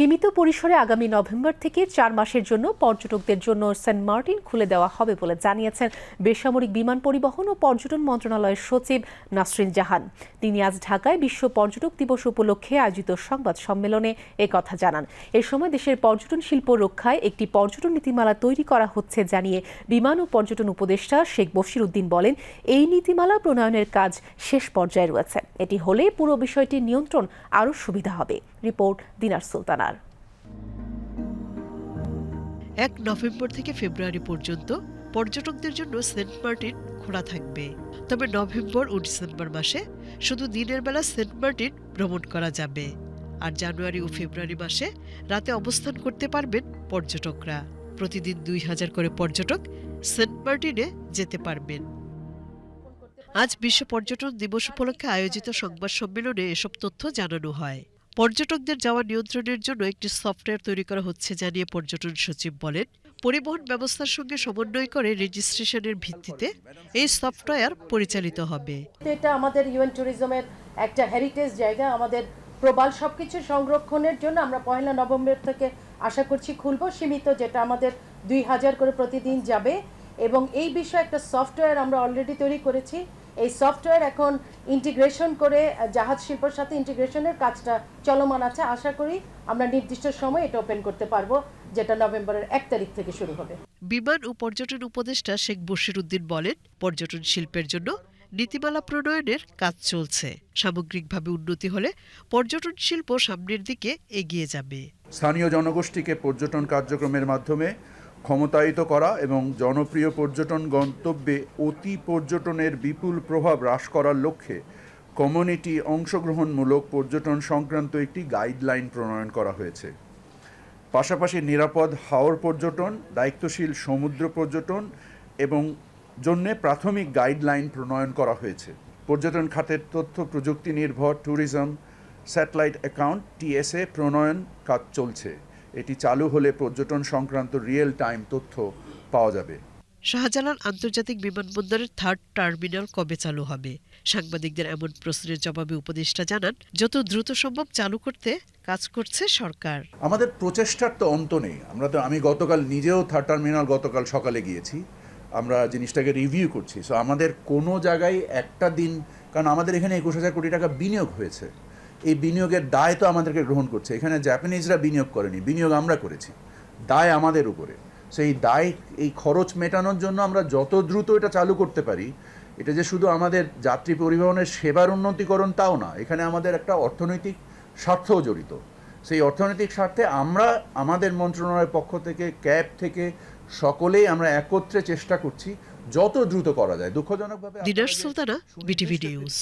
সীমিত পরিসরে আগামী নভেম্বর থেকে চার মাসের জন্য পর্যটকদের জন্য সেন্ট মার্টিন খুলে দেওয়া হবে বলে জানিয়েছেন বেসামরিক বিমান পরিবহন ও পর্যটন মন্ত্রণালয়ের সচিব নাসরিন জাহান। তিনি আজ ঢাকায় বিশ্ব পর্যটক দিবস উপলক্ষে আয়োজিত সংবাদ সম্মেলনে কথা জানান। এ সময় দেশের পর্যটন শিল্প রক্ষায় একটি পর্যটন নীতিমালা তৈরি করা হচ্ছে জানিয়ে বিমান ও পর্যটন উপদেষ্টা শেখ বশির উদ্দিন বলেন, এই নীতিমালা প্রণয়নের কাজ শেষ পর্যায়ে রয়েছে। এটি হলে পুরো বিষয়টির নিয়ন্ত্রণ আরও সুবিধা হবে। রিপোর্ট দিনার সুলতানার। এক নভেম্বর থেকে ফেব্রুয়ারি পর্যন্ত পর্যটকদের জন্য সেন্ট মার্টিন খোলা থাকবে। তবে নভেম্বর ও ডিসেম্বর মাসে শুধু দিনের বেলা সেন্ট মার্টিন ভ্রমণ করা যাবে। আর জানুয়ারি ও ফেব্রুয়ারি মাসে রাতে অবস্থান করতে পারবেন পর্যটকরা। প্রতিদিন দুই হাজার করে পর্যটক সেন্ট মার্টিনে যেতে পারবেন। আজ বিশ্ব পর্যটন দিবস উপলক্ষে আয়োজিত সংবাদ সম্মেলনে এসব তথ্য জানানো হয়। পর্যটকদের যাওয়া নিয়ন্ত্রণের জন্য একটি সফটওয়্যার তৈরি করা হচ্ছে, জানিয়ে পর্যটন সচিব বলেন। পরিবহন ব্যবস্থার সঙ্গে সমন্বয় করে রেজিস্ট্রেশনের ভিত্তিতে এই সফটওয়্যার পরিচালিত হবে। এটা আমাদের ইউএন ট্যুরিজমের একটা হেরিটেজ জায়গা। আমাদের প্রবাল সবকিছু সংরক্ষণের জন্য আমরা পয়লা নভেম্বর থেকে আশা করছি খুলব। সীমিত যেটা আমাদের দুই হাজার করে প্রতিদিন যাবে। এবং এই বিষয়ে একটা সফটওয়্যার আমরা অলরেডি তৈরি করেছি। এই সফটওয়্যার এখন ইন্টিগ্রেশন করে জাহাজ শিল্পের সাথে ইন্টিগ্রেশনের কাজটা চলমান আছে। আশা করি আমরা নির্দিষ্ট সময় এটা ওপেন করতে পারব যেটা নভেম্বরের এক তারিখ থেকে শুরু হবে। বিমান ও পর্যটন উপদেষ্টা শেখ বশির উদ্দিন বলেন পর্যটন শিল্পের জন্য নীতিমালা প্রণয়নের কাজ চলছে। সামগ্রিকভাবে উন্নতি হলে পর্যটন শিল্প সামনের দিকে এগিয়ে যাবে। স্থানীয় জনগোষ্ঠীকে পর্যটন কার্যক্রমের মাধ্যমে ক্ষমতায়িত করা এবং জনপ্রিয় পর্যটন গন্তব্যে অতি পর্যটনের বিপুল প্রভাব হ্রাস করার লক্ষ্যে কমিউনিটি অংশগ্রহণমূলক পর্যটন সংক্রান্ত একটি গাইডলাইন প্রণয়ন করা হয়েছে। পাশাপাশি নিরাপদ হাওর পর্যটন, দায়িত্বশীল সমুদ্র পর্যটন এবং জন্যে প্রাথমিক গাইডলাইন প্রণয়ন করা হয়েছে। পর্যটন খাতের তথ্য প্রযুক্তি নির্ভর, ট্যুরিজম, স্যাটেলাইট অ্যাকাউন্ট, টিএসএ প্রণয়ন কাজ চলছে। এটি চালু হলে পর্যটন সংক্রান্ত রিয়েল টাইম তথ্য পাওয়া যাবে। শাহজালাল আন্তর্জাতিক বিমানবন্দরের থার্ড টার্মিনাল কবে চালু হবে? সাংবাদিকদের এমন প্রশ্নের জবাবে উপদেষ্টা জানান যত দ্রুত সম্ভব চালু করতে কাজ করছে সরকার। আমাদের প্রচেষ্টার তো অন্ত নেই। আমরা তো আমি গতকাল নিজেও থার্ড টার্মিনাল গতকাল সকালে গিয়েছি। আমরা জিনিসটাকে রিভিউ করছি। সো আমাদের কোনো জায়গায় একটা দিন কারণ আমাদের এখানে একুশ হাজার কোটি টাকা বিনিয়োগ হয়েছে। এই বিনিয়োগের দায় তো আমাদেরকে গ্রহণ করছে। এখানে জাপানিজরা বিনিয়োগ করেনি বিনিয়োগ আমরা করেছি। দায় আমাদের উপরে। সেই দায় এই খরচ মেটানোর জন্য আমরা যত দ্রুত এটা চালু করতে পারি এটা যে শুধু আমাদের যাত্রী পরিবহনের সেবার উন্নতিকরণ তাও না এখানে আমাদের একটা অর্থনৈতিক স্বার্থও জড়িত। সেই অর্থনৈতিক স্বার্থে আমরা আমাদের মন্ত্রণালয়ের পক্ষ থেকে ক্যাব থেকে সকলেই আমরা একত্রে চেষ্টা করছি যত দ্রুত করা যায়। দুঃখজনকভাবে দিনার সুলতানা, বিটিভি নিউজ।